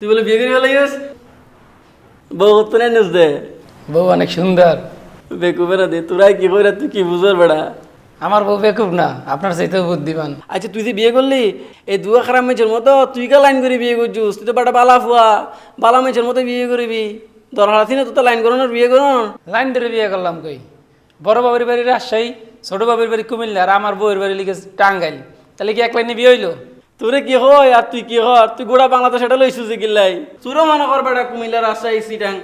তুই বলে বিয়ে করে ফেলে গেছ বউ তো নেই নিস দে। বউ অনেক সুন্দর। বেকুবের দে তোরাই কি করে তুই কি বুঝর বেড়া? আমার বউ বেকুব না আপনার চাইতেও বুদ্ধিমান। আচ্ছা তুই যে বিয়ে করলি এই দুয়া খারাপ মেয়েছের মতো তুই কা লাইন করে বিয়ে করছিস? তুই তো বেটা বালা ফুয়া। বালা মেয়েছের মতো বিয়ে করবি। দরকার আছে না তুই তো লাইন করো না বিয়ে করো লাইন ধরে বিয়ে করলাম কই? বড় বাবার বাড়ি রাজশাহী ছোট বাবার বাড়ি কুমিল্লা আর আমার বউয়ের বাড়ি লিখে টাঙ্গাইল। তাহলে কি এক লাইনে বিয়ে হইল? তোরে কি হয় আর তুই কি হর তুই গোড়া বাংলাদেশ এটা লইছু যে কিল্লাই তোরও মনে কর বেটা কুমিল্লা রাজশাহী সিটাং।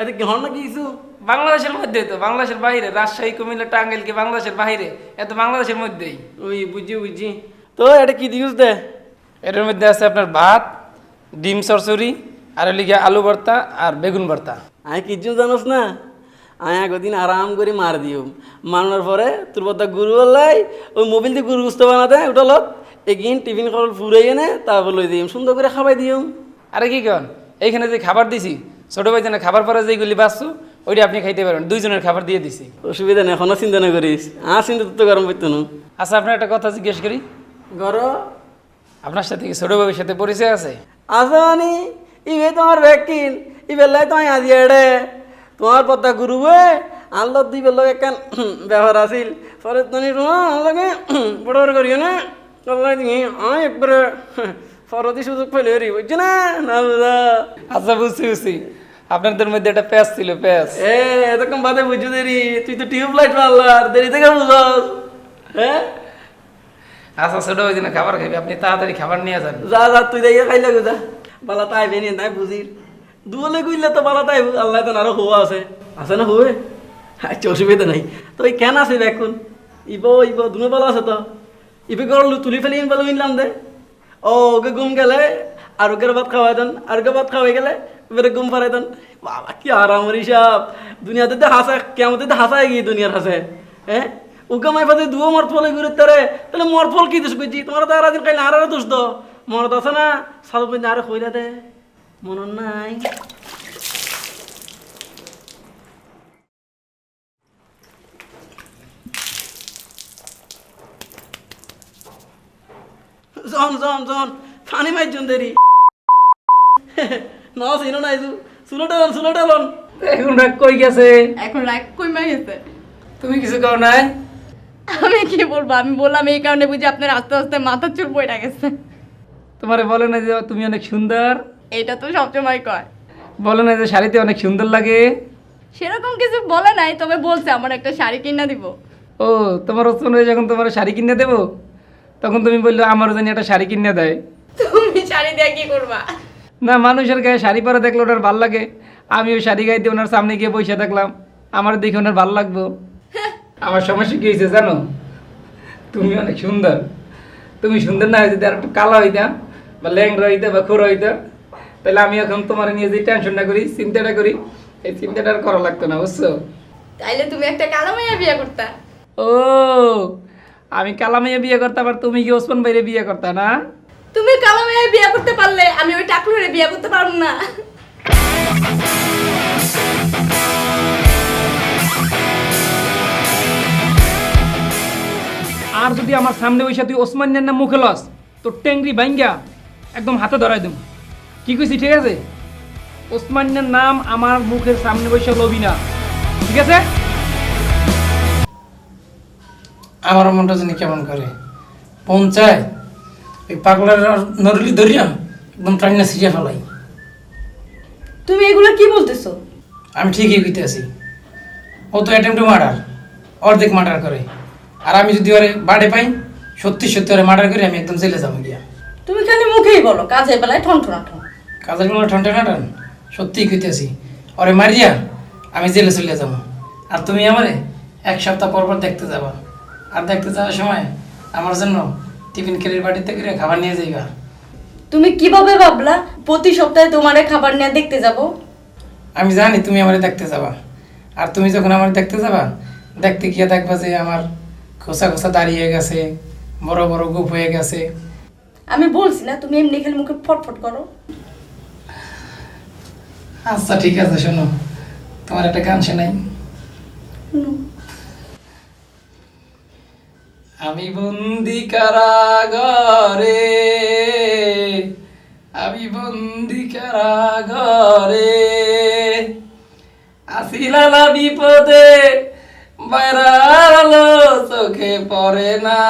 এতে কি হন না কিছু? বাংলাদেশের মধ্যে তো বাংলাদেশের বাইরে। রাজশাহী কুমিল্লা টাঙ্গাইল কি বাংলাদেশের বাইরে? এত বাংলাদেশের মধ্যেই। ওই বুঝি বুঝি তো এটা কি দিউস দে? এটার মধ্যে আছে আপনার ভাত ডিম চরচড়ি আর লিখে আলু ভর্তা আর বেগুন ভর্তা। আমি কিছু জানোস না? আমি একদিন আরাম করে মার দিও। মারানোর পরে তোর কথা গুরু বললাই ওই মোবিল দিয়ে গুরু বুঝতে বানাতে ওটা লত এগিন টিফিন খাবার ফুরাই এনে তারপর লই দিম। সুন্দর করে খাবাই দিও আরে কি কন? এইখানে যে খাবার দিছি ছোট ভাই জানা খাবার পরে যেগুলি বাঁচছো ওইটা আপনি খাইতে পারেন। দুইজনের খাবার দিয়ে দিছি। অসুবিধা নেই এখনও চিন্তা না করিস। আ চিন্তা তো গরম করতো না। আচ্ছা আপনার একটা কথা জিজ্ঞেস করি। গর। আপনার সাথে কি ছোট ভাইয়ের সাথে পরিচয় আছে? আছে মানে ইবে তোমার ভ্যাকিন ইবেলাই তোমায় আজি এড়ে। তোমার পদ্মা গুরু বে আল্লাহ দিবে লোক একখান ব্যবহার আছিল? পরে তুমি তোমার লগে বড় বড় করিও না। একবারে ফরদি সুযোগ পেলে রি বুঝছি না না বুঝা আচ্ছা বুঝছি বুঝছি আপনাদের মধ্যে একটা প্যাচ ছিল প্যাচ এ এরকম বাদে বুঝছ দেরি তুই তো টিউবলাইট মারলার দেরি থেকে বুঝস হ্যাঁ আচ্ছা ছোট ভাই জানা খাবার খাইবে আপনি তাড়াতাড়ি খাবার নিয়ে যান যা যা তুই দেখে খাইলে যা বালা তাই বেনি তাই বুঝির দুলে কইলে তো বালা তাই আল্লাহ তো আরও হুয়া আছে আছে না হুয়ে আচ্ছা অসুবিধা নাই তো ওই কেন আছে এখন ইব ইব দুনো বালা আছে তো ইবে তুলি ফেলি বলে উইনলাম দে। ও ওকে ঘুম গেলে, আর ওকে ভাত খাওয়াই দেন, আর ওকে ভাত খাওয়াই গেলে এবারে ঘুম পারাই দেন। বাবা, কি আরাম হিসাব দুনিয়াতে তো হাসা কেমন তো হাসায় গিয়ে দুনিয়ার হাসে। হ্যাঁ ওকে মাই পাতে দুও মর ফলে ঘুরে তারে। তাহলে মর ফল কি দোষ করছি তোমার তো আর দিন খাইলে আর দোষ দো। মরত আছে না? সাধু আরে কইরা দে। মন নাই। জন জন জন ফানি মাই জন দেরি না সিনো নাই জু সুলোটালন সুলোটালন এখন রাগ কই গেছে এখন রাগ কইমা গেছে তুমি কিছু কও নাই আমি কি বলব আমি বললাম এই কারণে বুঝি আপনার আস্তে আস্তে মাথার চুল পড়ে গেছে তোমারে বলে না যে তুমি অনেক সুন্দর এটা তো সবসময় কয় বলে না যে শাড়িতে অনেক সুন্দর লাগে সেরকম কিছু বলে নাই তবে বলছে আমার একটা শাড়ি কিনা দিব ও তোমার ওসমান যখন তোমার শাড়ি কিনে দেবো তখন তুমি বলল আমারও জানি একটা শাড়ি কিনে দেয়। তুমি শাড়ি দিয়ে কি করবা? না মানুষের গায়ে শাড়ি পরে দেখলে ওনার ভালো লাগে। আমি ওই শাড়ি গাইতে ওনার সামনে গিয়ে বসে থাকলাম। আমার দেখে ওনার ভালো লাগবো। আমার সমস্যা কি হয়েছে জানো? তুমি অনেক সুন্দর। তুমি সুন্দর না হয়েছে আর একটু কালো হইতা বা ল্যাংরা হইতা বা খোর হইতা তাহলে আমি এখন তোমার নিয়ে যে টেনশনটা করি চিন্তাটা করি এই চিন্তাটা আর করা লাগতো না বুঝছ? তাইলে তুমি একটা কালো মাইয়া বিয়ে করতা। ও আমি কালামাইয়া বিয়ে করতাম আর তুমি কি ওসমান ভাইরে বিয়ে করতা না? তুমি কালো মাইয়া বিয়ে করতে পারলে আমি ওই টাকলুরে বিয়ে করতে পারব না। আর যদি আমার সামনে বসে তুই ওসমানের নাম মুখে লস তোর ট্যাংরি বাইঙ্গা একদম হাতে ধরাই দেব। কি কইছি ঠিক আছে? ওসমানের নাম আমার মুখের সামনে বসে লবি না। ঠিক আছে? আমার মনটা জানি কেমন করে। পঞ্চায় ওই পাগলার নরলি ধরিয়া একদম টাইনা সিরিয়া ফেলাই। তুমি এগুলো কি বলতেছো? আমি ঠিকই কইতে আছি ও তো অ্যাটেম্প টু মার্ডার অর্ধেক মার্ডার করে। আর আমি যদি ওরে বাড়ে পাই সত্যি সত্যি ওরে মার্ডার করে আমি একদম জেলে যাব গিয়া। তুমি খালি মুখেই বলো কাজে বেলায় ঠন ঠন ঠন। কাজের কোনো ঠান্ডা ঠান্ডা সত্যিই কইতেছি। ওরে মারিয়া আমি জেলে চলে যাব। আর তুমি আমারে এক সপ্তাহ পর পর দেখতে যাবা। আর দেখতে যাওয়ার সময় আমার জন্য টিফিন কেরির বাড়িতে করে খাবার নিয়ে যাইবা। তুমি কীভাবে ভাবলা প্রতি সপ্তাহে তোমারে খাবার নিয়ে দেখতে যাব? আমি জানি তুমি আমারে দেখতে যাবা। আর তুমি যখন আমার দেখতে যাবা দেখতে গিয়ে দেখবা যে আমার খোসা খোসা দাঁড়িয়ে গেছে বড় বড় গুপ হয়ে গেছে। আমি বলছি না তুমি এমনি খেলে মুখে ফটফট করো। আচ্ছা ঠিক আছে শোনো। তোমার একটা গান শোনাই। আমি বন্দি কারাগরে আমি বন্দি কারাগরে আসিলালা বিপদে বাইরালো চোখে পড়ে না।